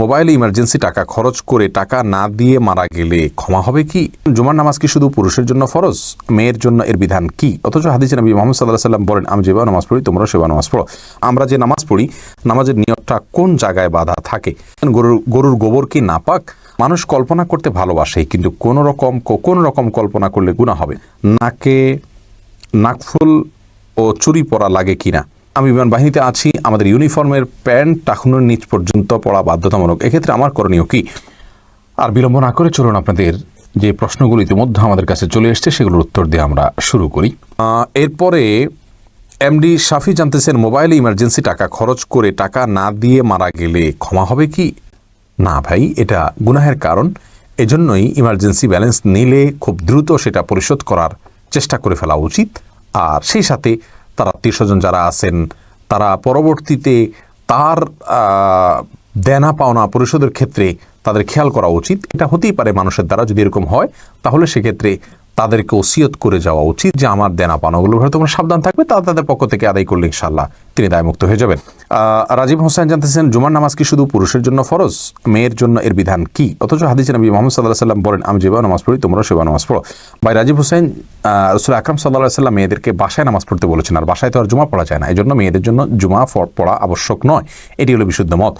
মোবাইলে ইমার্জেন্সি টাকা খরচ করে টাকা না দিয়ে মারা গেলে ক্ষমা হবে কি? জুমার নামাজ কি শুধু পুরুষের জন্য ফরজ? মেয়ের জন্য এর বিধান কি? অথচ হাদিসে নবী মোহাম্মদ সাল্লাহ সাল্লাম বলেন, আমি যেভাবে নামাজ পড়ি তোমরা সেবা নামাজ পড়ো। আমরা যে নামাজ পড়ি, নামাজের নিয়তটা কোন জায়গায় বাধা থাকে? গরুর গরুর গোবর কি নাপাক? মানুষ কল্পনা করতে ভালোবাসে, কিন্তু কোন রকম কোন রকম কল্পনা করলে গুণা হবে? নাকে নাকফুল ও চুরি পরা লাগে কিনা? আমি বিমান বাহিনীতে আছি, আমাদের ইউনিফর্মের প্যান্ট টাকুনের নিচ পর্যন্ত পড়া বাধ্যতামূলক। এক্ষেত্রে আমার করণীয় কি? আর বিলম্ব না করে চলুন আপনাদের যে প্রশ্নগুলো ইতিমধ্যে আমাদের কাছে চলে এসছে, সেগুলোর উত্তর দিয়ে আমরা শুরু করি। এরপরে এমডি শাফি জানতেছেন, মোবাইলে ইমার্জেন্সি টাকা খরচ করে টাকা না দিয়ে মারা গেলে ক্ষমা হবে কি? না ভাই, এটা গুনাহের কারণ। এজন্যই ইমার্জেন্সি ব্যালেন্স নিলে খুব দ্রুত সেটা পরিশোধ করার চেষ্টা করে ফেলা উচিত। আর সেই সাথে তার আত্মীয় স্বজন যারা আছেন, তারা পরবর্তীতে তার দেনা পাওনা পরিশোধের ক্ষেত্রে তাদের খেয়াল করা উচিত। এটা হতেই পারে মানুষের দ্বারা যদি এরকম হয়, তাহলে সেক্ষেত্রে তাদেরকে ওসিয়ত করে যাওয়া উচিত যে আমার দেনা পাওনাগুলো হয়তো তোমরা সাবধান থাকবে তা তাদের পক্ষ থেকে আদায় করলে ইনশাল্লাহ তিনি দায়মুক্ত হয়ে যাবেন। রাজীব হোসেন জানতেছেন, জুমার নামাজ কি শুধু পুরুষের জন্য ফরজ? মেয়ের জন্য এর বিধান কি? অথচ হাদিসে নবী মোহাম্মদ সাল্লাহ সাল্লাম বলেন, আমি যেভাবে নামাজ পড়ি তোমরা সেবা নামাজ পড়ো। ভাই, রাজীব হোসেন রসুল আকরাম সাল্লাহ সাল্লাম মেয়েদেরকে বাসায় নামাজ পড়তে বলেছেন, আর বাসায় তো আর জুমা পড়া যায় না। এই জন্য মেয়েদের জন্য জুমা পড়া আবশ্যক নয়। এটি হলো বিশুদ্ধ মত।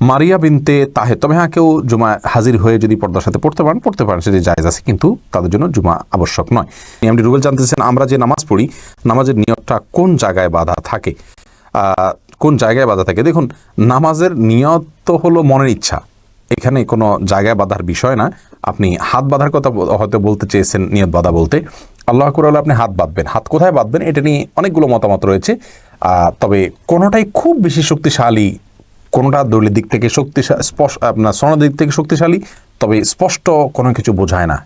মারিয়া বিনতে তাহে তবে হ্যাঁ কেউ জুমা হাজির হয়ে যদি পর্দার সাথে পড়তে পারেন পড়তে পারেন, সেটি জায়েজ আছে, কিন্তু তাদের জন্য জুমা আবশ্যক নয়। এমডি রুবেল জানতেছেন আমরা যে নামাজ পড়ি, নামাজের নিয়তটা কোন জায়গায় বাধা থাকে? কোন জায়গায় বাধা থাকে? দেখুন, নামাজের নিয়ত তো হলো মনের ইচ্ছা। এখানে কোনো জায়গায় বাঁধার বিষয় না। আপনি হাত বাঁধার কথা হয়তো বলতে চেয়েছেন নিয়ত বাঁধা বলতে। আল্লাহ করে আপনি হাত বাঁধবেন। হাত কোথায় বাঁধবেন? এটা নিয়ে অনেকগুলো মতামত রয়েছে। তবে কোনোটাই খুব বেশি শক্তিশালী কোনোটা দলীয় দিক থেকে শক্তিশালী স্পষ্ট আপনার সোনার দিক থেকে শক্তিশালী, তবে স্পষ্ট কোনো কিছু বোঝায় না।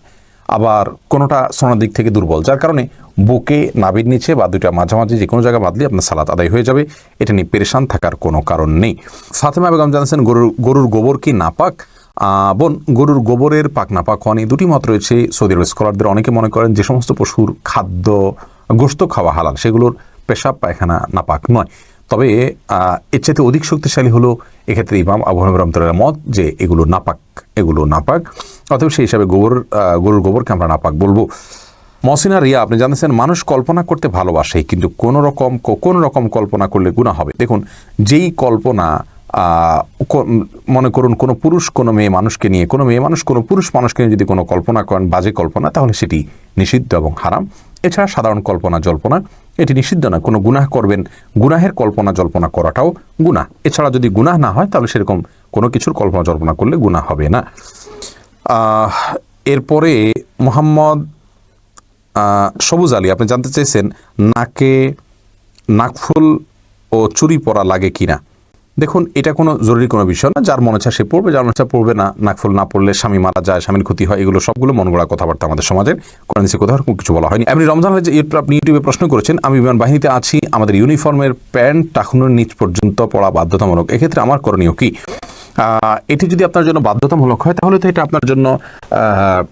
আবার কোনোটা সোনার দিক থেকে দুর্বল, যার কারণে বুকে নাভির নিচে বা দুইটা মাঝামাঝি যে কোনো জায়গায় বাঁধলে আপনার সালাত আদায় হয়ে যাবে। এটা নিয়ে পেরেশান থাকার কোনো কারণ নেই। ফাতেমা বেগম জানাচ্ছেন গরুর গরুর গোবর কি নাপাক? বোন, গরুর গোবরের পাক নাপাক হওয়া নিয়ে দুটি মত রয়েছে। সৌদি আরবের স্কলারদের অনেকে মনে করেন যে, সমস্ত পশুর খাদ্য গোস্ত খাওয়া হালাল, সেগুলোর পেশাব পায়খানা নাপাক নয়। তবে এর চাইতে অধিক শক্তিশালী হলো এক্ষেত্রে ইমাম আবু হানিফা রহমতুল্লাহ মত যে এগুলো নাপাক এগুলো নাপাক। অতএব সেই হিসাবে গোবর গরুর গোবরকে আমরা নাপাক বলব। মসিনা রিয়া, আপনি জানতেছেন মানুষ কল্পনা করতে ভালোবাসে, কিন্তু কোন রকম কোন রকম কল্পনা করলে গুণা হবে। দেখুন, যেই কল্পনা মনে করুন কোনো পুরুষ, কোনো মেয়ে মানুষকে নিয়ে, কোনো মেয়ে মানুষ, কোনো পুরুষ মানুষকে নিয়ে যদি কোনো কল্পনা করেন, বাজে কল্পনা, তাহলে সেটি নিষিদ্ধ এবং হারাম। এছাড়া সাধারণ কল্পনা জল্পনা, এটি নিষিদ্ধ না কোনো গুনাহ করবেন, গুনাহের কল্পনা জল্পনা করাটাও গুনাহ। এছাড়া যদি গুনাহ না হয়, তাহলে সেরকম কোনো কিছুর কল্পনা জল্পনা করলে গুনাহ হবে না। এরপরে মোহাম্মদ সবুজ আলী, আপনি জানতে চেয়েছেন নাকে নাকফুল ও চুরি পরা লাগে কিনা? দেখুন, এটা কোনো জরুরি কোনো বিষয় না। যার মনে চায় সে পড়বে, যার মনে চায় পড়বে না নাকফুল না পড়লে স্বামী মারা যায়, স্বামীর ক্ষতি হয়, এগুলো সবগুলো মন গড়া কথাবার্তা আমাদের সমাজের কোরআন সে কোথাও এরকম কিছু বলা হয়নি। আপনি রমজান যে ইউটিউব- আপনি ইউটিউবে প্রশ্ন করেছেন, আমি বিমান বাহিনীতে আছি, আমাদের ইউনিফর্মের প্যান্ট টাকুনের নিচ পর্যন্ত পড়া বাধ্যতামূলক। এক্ষেত্রে আমার করণীয় কি? এটি যদি আপনার জন্য বাধ্যতামূলক হয়, তাহলে তো এটা আপনার জন্য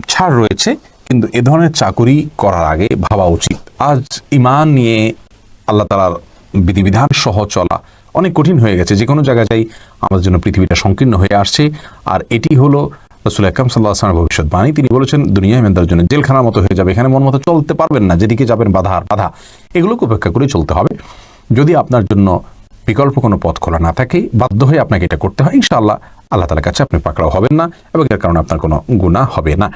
ছাড় রয়েছে, কিন্তু এ ধরনের চাকুরি করার আগে ভাবা উচিত। আজ ইমান নিয়ে আল্লাহ তালার বিধিবিধান সহ চলা অনেক কঠিন হয়ে গেছে। যে কোনো জায়গায় যাই আমাদের জন্য পৃথিবীটা সংকীর্ণ হয়ে আসছে। আর এটি হলো রসুল আকরাম সাল্লাহ আসলামের ভবিষ্যৎবাণী। তিনি বলেছেন, দুনিয়া মেন্দার জন্য জেলখানার মতো হয়ে যাবে। এখানে মন মতো চলতে পারবেন না। যেদিকে যাবেন বাধা আর বাধা। এগুলোকে উপেক্ষা করে চলতে হবে। যদি আপনার জন্য বিকল্প কোনো পথ খোলা না থাকে, বাধ্য হয়ে আপনাকে এটা করতে হয়। ইনশাআল্লাহ আল্লাহ তালার কাছে আপনি পাকড়াও হবেন না এবং এর কারণে আপনার কোনো গুণা হবে না।